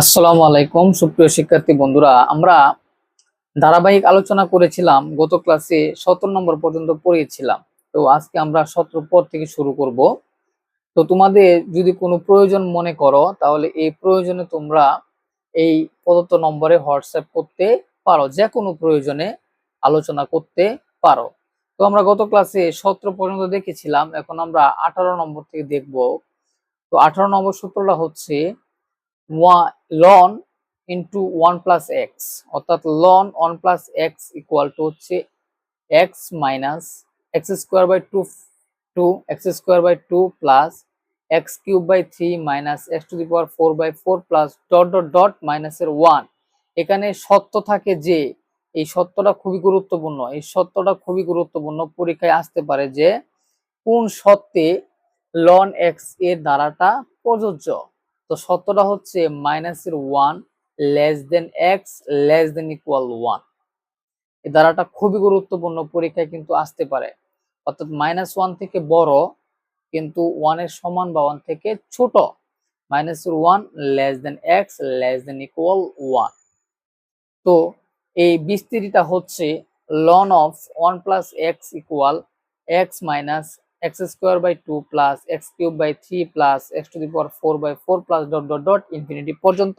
আসসালামু আলাইকুম, সুপ্রিয় শিক্ষার্থী বন্ধুরা। আমরা ধারাবাহিক আলোচনা করেছিলাম, গত ক্লাসে সতেরো নম্বর পর্যন্ত পড়িয়েছিলাম। তো আজকে আমরা সতেরো পর থেকে শুরু করব। তো তোমাদের যদি কোনো প্রয়োজন মনে করো, তাহলে এই প্রয়োজনে তোমরা এই প্রদত্ত নম্বরে হোয়াটসঅ্যাপ করতে পারো যে কোনো প্রয়োজনে আলোচনা করতে পারো। তো আমরা গত ক্লাসে সতেরো পর্যন্ত দেখেছিলাম, এখন আমরা আঠারো নম্বর থেকে দেখব। তো আঠারো নম্বর সূত্রটা হচ্ছে ln into one plus x অর্থাৎ ln one plus x equal to হচ্ছে x minus x square by two two x square by two plus x cube by three minus x to the power four by four plus dot dot dot মাইনাসের one এখানে সত্য থাকে যে, এই সত্যটা খুবই গুরুত্বপূর্ণ, এই সত্যটা খুবই গুরুত্বপূর্ণ, পরীক্ষায় আসতে পারে যে, কোন সত্যে লন এক্সের ধারাটা প্রযোজ্য। তো সত্যটা হচ্ছে মাইনাসের one less than x less than equal one এই ধারাটা খুবই গুরুত্বপূর্ণ, পরীক্ষায় কিন্তু আসতে পারে। অর্থাৎ মাইনাস ওয়ান থেকে বড় কিন্তু ওয়ানের সমান বা ওয়ান থেকে ছোট। মাইনাসের one less than x less than equal one তো এই বিস্তৃতিটা হচ্ছে ln of one plus x equal x minus x square by two plus x cube by three plus x to the power four by four plus dot dot dot infinity পর্যন্ত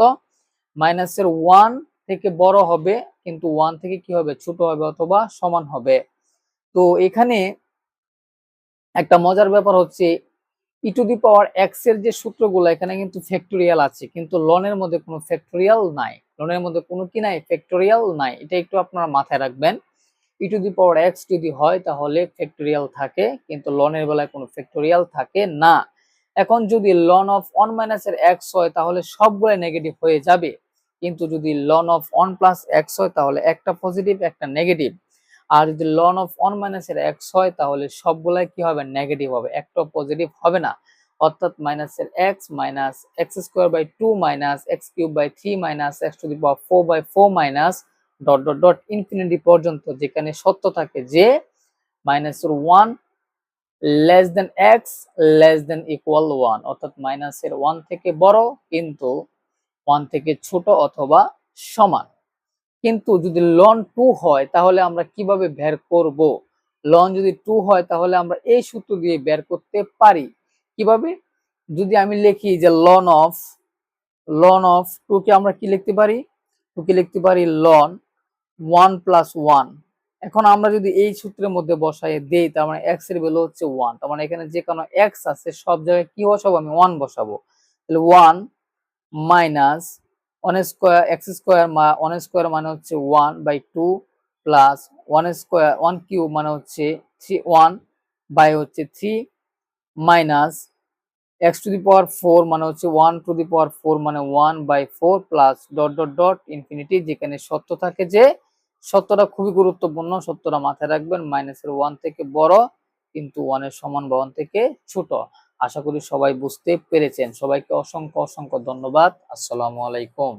মাইনাসের one থেকে বড় হবে, কিন্তু one থেকে কি হবে? ছোট হবে অথবা সমান হবে। তো এখানে একটা মজার ব্যাপার হচ্ছে ই টু দি পাওয়ার এক্সের যে সূত্রগুলো, এখানে কিন্তু ফ্যাক্টোরিয়াল আছে, কিন্তু লনের মধ্যে কোনো ফ্যাক্টোরিয়াল নাই। লনের মধ্যে কোনো কি নাই? ফ্যাক্টোরিয়াল নাই। এটা একটু আপনারা মাথায় রাখবেন। ই টু দি পাওয়ার এক্স যদি হয়, তাহলে ফ্যাক্টোরিয়াল থাকে, কিন্তু লনের বেলায় কোনো ফ্যাক্টোরিয়াল থাকে না। এখন যদি লন অফ ওয়ান মাইনাসের এক্স হয়, তাহলে সবগুলো নেগেটিভ হয়ে যাবে। কিন্তু যদি ln of one plus x হয়, তাহলে একটা পজিটিভ একটা নেগেটিভ আর যদি লন অফ ওয়ান মাইনাসের এক্স হয়, তাহলে সবগুলাই কি হবে? নেগেটিভ হবে। একটা পজিটিভ হবে না। অর্থাৎ মাইনাসের x minus x square by two minus x cube by three minus x to the power four by four minus dot dot dot infinity পর্যন্ত যেখানে সত্য থাকে যে মাইনাসের one less than x less than equal one অর্থাৎ মাইনাসের one থেকে বড় কিন্তু ওয়ান থেকে ছোট অথবা সমান। কিন্তু যদি লন টু হয়, তাহলে আমরা কীভাবে বের করব? লন যদি টু হয়, তাহলে আমরা এই সূত্র দিয়ে বের করতে পারি। কীভাবে? যদি আমি লিখি যে ln of ln of two কে আমরা কি লিখতে পারি? টু কে লিখতে পারি লন ওয়ান প্লাস ওয়ান। এখন আমরা যদি এই সূত্রের মধ্যে বসাই দেই, তার মানে এক্সের ভ্যালু হচ্ছে ওয়ান তার মানে এখানে যে কোনো এক্স আছে, সব জায়গায় কি বসাবো আমি? ওয়ান বসাবো। তাহলে one minus one square x square one square মানে হচ্ছে one by two plus one square one cube মানে হচ্ছে থ্রি ওয়ান বাই হচ্ছে three minus x to the power four মানে হচ্ছে one to the power four মানে one by four plus dot dot dot infinity যেখানে সত্য থাকে যে সত্যটা খুবই গুরুত্বপূর্ণ, সত্যটা মাথায় রাখবেন, মাইনাসের ওয়ান থেকে বড় কিন্তু ওয়ানের সমান বা ওয়ান থেকে ছোট। আশা করি সবাই বুঝতে পেরেছেন। সবাইকে অসংখ্য অসংখ্য ধন্যবাদ। আসসালামু আলাইকুম।